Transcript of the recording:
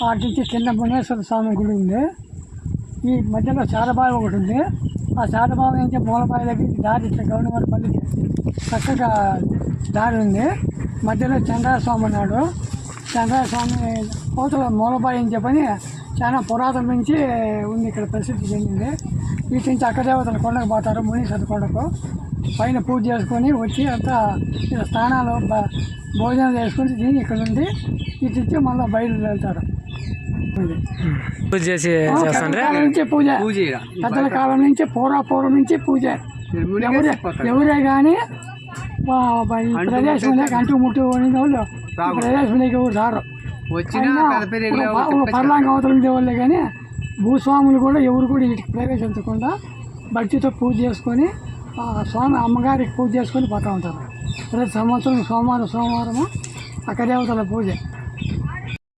వాటి నుంచి కింద మునేశ్వర స్వామి గుడి ఉంది. ఈ మధ్యలో శారభావి ఒకటి ఉంది. ఆ శారభావి నుంచి మూలబావి దగ్గరికి దారి ఇట్లా గవర్నమెంట్ పల్లికి చక్కగా దారి ఉంది. మధ్యలో చంద్రస్వామి స్వామి ఉన్నాడు. చంద్రస్వామి స్వామి కోతల మూలబావి అని చెప్పని చాలా పురాతన నుంచి ఉంది ఇక్కడ ప్రసిద్ధి చెందింది వీటి నుంచి అక్కదేవతల కొండకు పోతారు మునీశ్వర కొండకు పైన పూజ చేసుకొని వచ్చి అంతా స్నానాలు భోజనం చేసుకొని తిని ఇక్కడ ఉండి ఇటు నుంచి మళ్ళీ బయలు వెళ్తారు. పూజ చేసి నుంచి పూజ. పెద్దల కాలం నుంచి పూర్వపూర్వం నుంచి పూజ. ఎవరే కానీ అంటూ ముట్టు వాళ్ళు ఎవరు రారు పర్లాంగ అవతల కానీ భూస్వాములు కూడా ఎవరు కూడా వీటికి ప్రవేశించకుండా భక్తితో పూజ చేసుకొని స్వామి అమ్మగారికి పూజ చేసుకొని పోతూ ఉంటారు. ప్రతి సంవత్సరం సోమవారం సోమవారము అక్కదేవతల పూజ.